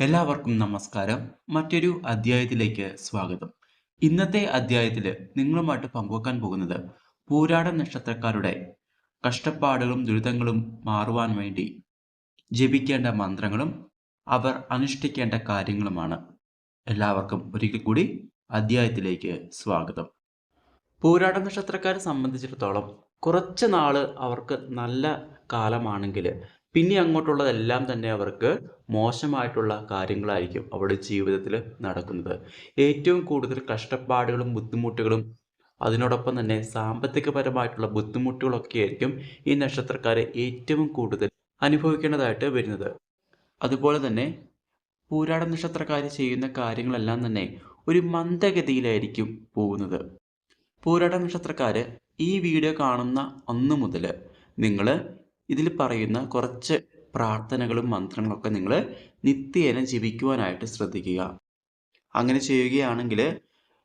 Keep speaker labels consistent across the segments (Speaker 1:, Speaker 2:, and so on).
Speaker 1: എല്ലാവർക്കും നമസ്കാരം. മറ്റൊരു അധ്യായത്തിലേക്ക് സ്വാഗതം. ഇന്നത്തെ അധ്യായത്തിൽ നിങ്ങളുമായിട്ട് പങ്കുവെക്കാൻ പോകുന്നത് പൂരാട നക്ഷത്രക്കാരുടെ കഷ്ടപ്പാടുകളും ദുരിതങ്ങളും മാറുവാൻ വേണ്ടി ജപിക്കേണ്ട മന്ത്രങ്ങളും അവർ അനുഷ്ഠിക്കേണ്ട കാര്യങ്ങളുമാണ്. എല്ലാവർക്കും ഒരിക്കൽ കൂടി അധ്യായത്തിലേക്ക് സ്വാഗതം. പൂരാട നക്ഷത്രക്കാരെ സംബന്ധിച്ചിടത്തോളം കുറച്ച് നാൾ അവർക്ക് നല്ല കാലമാണെങ്കിൽ പിന്നെ അങ്ങോട്ടുള്ളതെല്ലാം തന്നെ അവർക്ക് മോശമായിട്ടുള്ള കാര്യങ്ങളായിരിക്കും അവരുടെ ജീവിതത്തിൽ നടക്കുന്നത്. ഏറ്റവും കൂടുതൽ കഷ്ടപ്പാടുകളും ബുദ്ധിമുട്ടുകളും അതിനോടൊപ്പം തന്നെ സാമ്പത്തികപരമായിട്ടുള്ള ബുദ്ധിമുട്ടുകളൊക്കെ ആയിരിക്കും ഈ നക്ഷത്രക്കാരെ ഏറ്റവും കൂടുതൽ അനുഭവിക്കേണ്ടതായിട്ട് വരുന്നത്. അതുപോലെ തന്നെ പൂരാട നക്ഷത്രക്കാർ ചെയ്യുന്ന കാര്യങ്ങളെല്ലാം തന്നെ ഒരു മന്ദഗതിയിലായിരിക്കും പോകുന്നത്. പൂരാട നക്ഷത്രക്കാർ ഈ വീഡിയോ കാണുന്ന അന്ന് മുതൽ നിങ്ങൾ ഇതിൽ പറയുന്ന കുറച്ച് പ്രാർത്ഥനകളും മന്ത്രങ്ങളൊക്കെ നിങ്ങൾ നിത്യേന ജപിക്കുവാനായിട്ട് ശ്രദ്ധിക്കുക. അങ്ങനെ ചെയ്യുകയാണെങ്കിൽ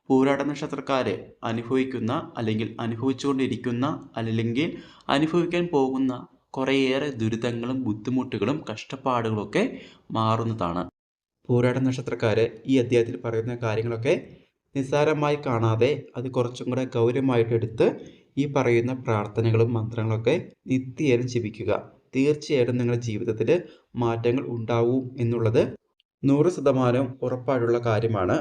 Speaker 1: പൂരാട നക്ഷത്രക്കാർ അനുഭവിക്കുന്ന അല്ലെങ്കിൽ അനുഭവിച്ചുകൊണ്ടിരിക്കുന്ന അല്ലെങ്കിൽ അനുഭവിക്കാൻ പോകുന്ന കുറേയേറെ ദുരിതങ്ങളും ബുദ്ധിമുട്ടുകളും കഷ്ടപ്പാടുകളൊക്കെ മാറുന്നതാണ്. പൂരാട നക്ഷത്രക്കാർ ഈ അധ്യായത്തിൽ പറയുന്ന കാര്യങ്ങളൊക്കെ നിസ്സാരമായി കാണാതെ അത് കുറച്ചും കൂടെ ഗൗരവമായിട്ട് എടുത്ത് ഈ പറയുന്ന പ്രാർത്ഥനകളും മന്ത്രങ്ങളൊക്കെ നിത്യേന ജപിക്കുക. തീർച്ചയായിട്ടും നിങ്ങളുടെ ജീവിതത്തിൽ മാറ്റങ്ങൾ ഉണ്ടാവും എന്നുള്ളത് നൂറ് ശതമാനം ഉറപ്പായിട്ടുള്ള കാര്യമാണ്.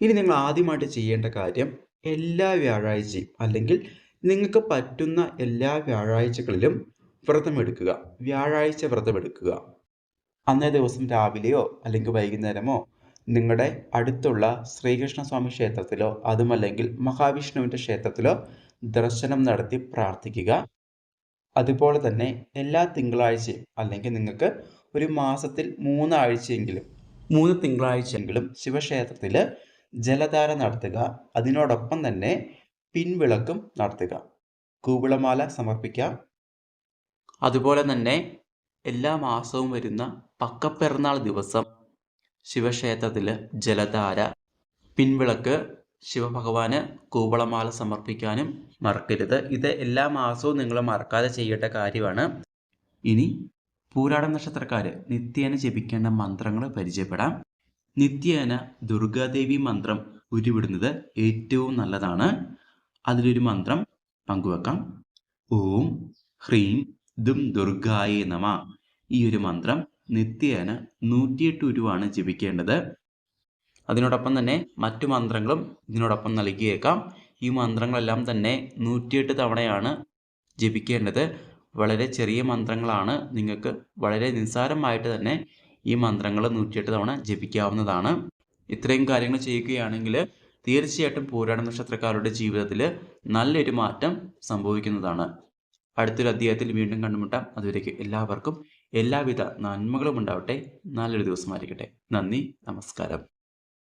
Speaker 1: ഇനി നിങ്ങൾ ആദ്യമായിട്ട് ചെയ്യേണ്ട കാര്യം എല്ലാ വ്യാഴാഴ്ചയും അല്ലെങ്കിൽ നിങ്ങൾക്ക് പറ്റുന്ന എല്ലാ വ്യാഴാഴ്ചകളിലും വ്രതമെടുക്കുക വ്യാഴാഴ്ച വ്രതമെടുക്കുക അന്നേ ദിവസം രാവിലെയോ അല്ലെങ്കിൽ വൈകുന്നേരമോ നിങ്ങളുടെ അടുത്തുള്ള ശ്രീകൃഷ്ണസ്വാമി ക്ഷേത്രത്തിലോ അതുമല്ലെങ്കിൽ മഹാവിഷ്ണുവിന്റെ ക്ഷേത്രത്തിലോ ദർശനം നടത്തി പ്രാർത്ഥിക്കുക. അതുപോലെ തന്നെ എല്ലാ തിങ്കളാഴ്ചയും അല്ലെങ്കിൽ നിങ്ങൾക്ക് ഒരു മാസത്തിൽ മൂന്നാഴ്ചയെങ്കിലും മൂന്ന് തിങ്കളാഴ്ചയെങ്കിലും ശിവക്ഷേത്രത്തിൽ ജലധാര നടത്തുക. അതിനോടൊപ്പം തന്നെ പിൻവിളക്കും നടത്തുക. കൂവിളമാല സമർപ്പിക്കാം അതുപോലെ തന്നെ എല്ലാ മാസവും വരുന്ന പക്കപ്പെരുന്നാൾ ദിവസം ശിവക്ഷേത്രത്തിൽ ജലധാര പിൻവിളക്ക് ശിവഭഗവാന് കൂവളമാല സമർപ്പിക്കാനും മറക്കരുത്. ഇത് എല്ലാ മാസവും നിങ്ങൾ മറക്കാതെ ചെയ്യേണ്ട കാര്യമാണ്. ഇനി പൂരാട നക്ഷത്രക്കാർ നിത്യേന ജപിക്കേണ്ട മന്ത്രങ്ങൾ പരിചയപ്പെടാം. നിത്യേന ദുർഗാദേവി മന്ത്രം ഉരുവിടുന്നത് ഏറ്റവും നല്ലതാണ്. അതിലൊരു മന്ത്രം പങ്കുവെക്കാം. ഓം ഹ്രീം ദും ദുർഗായേ നമ. ഈ ഒരു മന്ത്രം നിത്യേന നൂറ്റിയെട്ട് ഉരുവാണ് ജപിക്കേണ്ടത്. അതിനോടൊപ്പം തന്നെ മറ്റു മന്ത്രങ്ങളും ഇതിനോടൊപ്പം നൽകിയേക്കാം. ഈ മന്ത്രങ്ങളെല്ലാം തന്നെ നൂറ്റിയെട്ട് തവണയാണ് ജപിക്കേണ്ടത്. വളരെ ചെറിയ മന്ത്രങ്ങളാണ്. നിങ്ങൾക്ക് വളരെ നിസ്സാരമായിട്ട് തന്നെ ഈ മന്ത്രങ്ങൾ നൂറ്റിയെട്ട് തവണ ജപിക്കാവുന്നതാണ്. ഇത്രയും കാര്യങ്ങൾ ചെയ്യുകയാണെങ്കിൽ തീർച്ചയായിട്ടും പൂരാട നക്ഷത്രക്കാരുടെ ജീവിതത്തിൽ നല്ലൊരു മാറ്റം സംഭവിക്കുന്നതാണ്. അടുത്തൊരു അധ്യായത്തിൽ വീണ്ടും കണ്ടുമുട്ടാം. അതുവരേക്ക് എല്ലാവർക്കും എല്ലാവിധ നന്മകളും ഉണ്ടാവട്ടെ. നല്ലൊരു ദിവസമായിരിക്കട്ടെ നന്ദി. നമസ്കാരം.